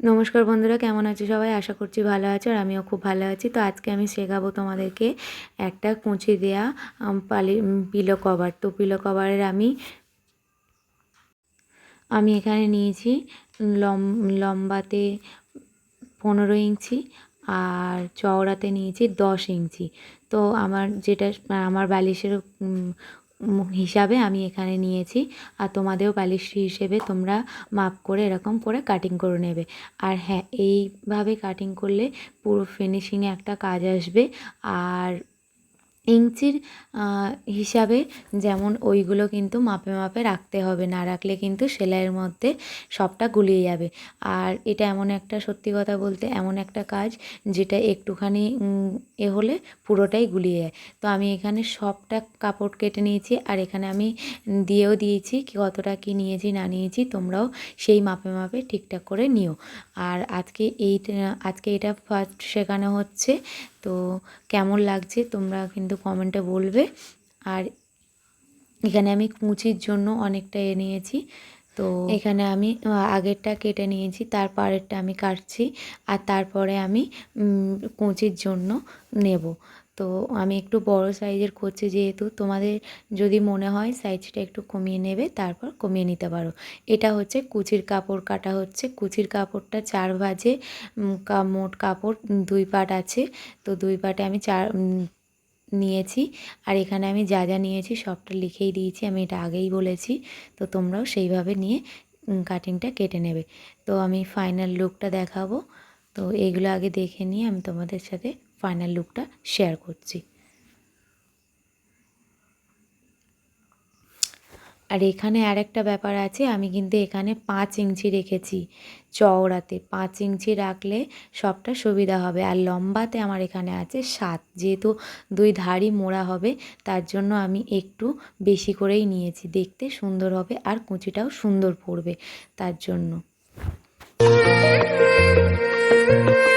নমস্কার বন্ধুরা, কেমন আছো সবাই? আশা করছি ভালো আছো আর আমিও খুব ভালো আছি। তো আজকে আমি শেখাবো তোমাদেরকে একটা কুঁচি দেয়া পালি পিলো কভার তো পিলো কভারের আমি আমি এখানে নিয়েছি লম, লম্বাতে পনেরো ইঞ্চি আর চওড়াতে নিয়েছি দশ ইঞ্চি। তো আমার যেটা, আমার বালিশের হিসাবে আমি এখানে নিয়েছি। আর তোমাদেরও বালিশ্রী হিসেবে তোমরা মাপ করে এরকম করে কাটিং করে নেবে। আর হ্যাঁ এইভাবে কাটিং করলে পুরো ফিনিশিংয়ে একটা কাজ আসবে। আর ইঞ্চির হিসাবে যেমন ওইগুলো কিন্তু মাপে মাপে রাখতে হবে। না রাখলে কিন্তু সেলাইয়ের মধ্যে সবটা গুলিয়ে যাবে। আর এটা এমন একটা, সত্যি কথা বলতে এমন একটা কাজ যেটা একটুখানি এ হলে পুরোটাই গুলিয়ে যায়। তো আমি এখানে সবটা কাপড় কেটে নিয়েছি আর এখানে আমি দিয়েও দিয়েছি কতটা কি নিয়েছি, না নিয়েছি তোমরাও সেই মাপে মাপে ঠিকঠাক করে নিও। আর আজকে এই আজকে এটা ফার্স্ট শেখানো হচ্ছে তো কেমন লাগছে তোমরা কিন্তু কমেন্টে বলবে। আর এখানে আমি কুচির জন্য অনেকটা এ নিয়েছি। তো এখানে আমি আগেরটা কেটে নিয়েছি, তার পরেরটা আমি কাটছি, আর তারপরে আমি কুচির জন্য নেব। তো আমি একটু বড় সাইজের করছি যেহেতু, তোমাদের যদি মনে হয় সাইজটা একটু কমিয়ে নেবে, তারপর কমিয়ে নিতে পারো। এটা হচ্ছে কুচির কাপড় কাটা হচ্ছে। কুচির কাপড়টা চার ভাজে মোট কাপড় দুই পাট আছে। তো দুই পাটে আমি চার নিয়েছি। আর এখানে আমি যা যা নিয়েছি সবটা লিখেই দিয়েছি, আমি এটা আগেই বলেছি। তো তোমরাও সেইভাবে নিয়ে কাটিংটা কেটে নেবে। তো আমি ফাইনাল লুকটা দেখাবো। তো এগুলো আগে দেখে নিয়ে আমি তোমাদের সাথে ফাইনাল লুকটা শেয়ার করছি। আর এখানে আর একটা ব্যাপার আছে, আমি কিন্তু এখানে পাঁচ ইঞ্চি রেখেছি চওড়াতে। পাঁচ ইঞ্চি রাখলে সবটা সুবিধা হবে, আর লম্বাতে আমার এখানে আছে সাত। যেহেতু দুই ধারই মোড়া হবে, তার জন্য আমি একটু বেশি করেই নিয়েছি। দেখতে সুন্দর হবে আর কুচিটাও সুন্দর পড়বে তার জন্য। Música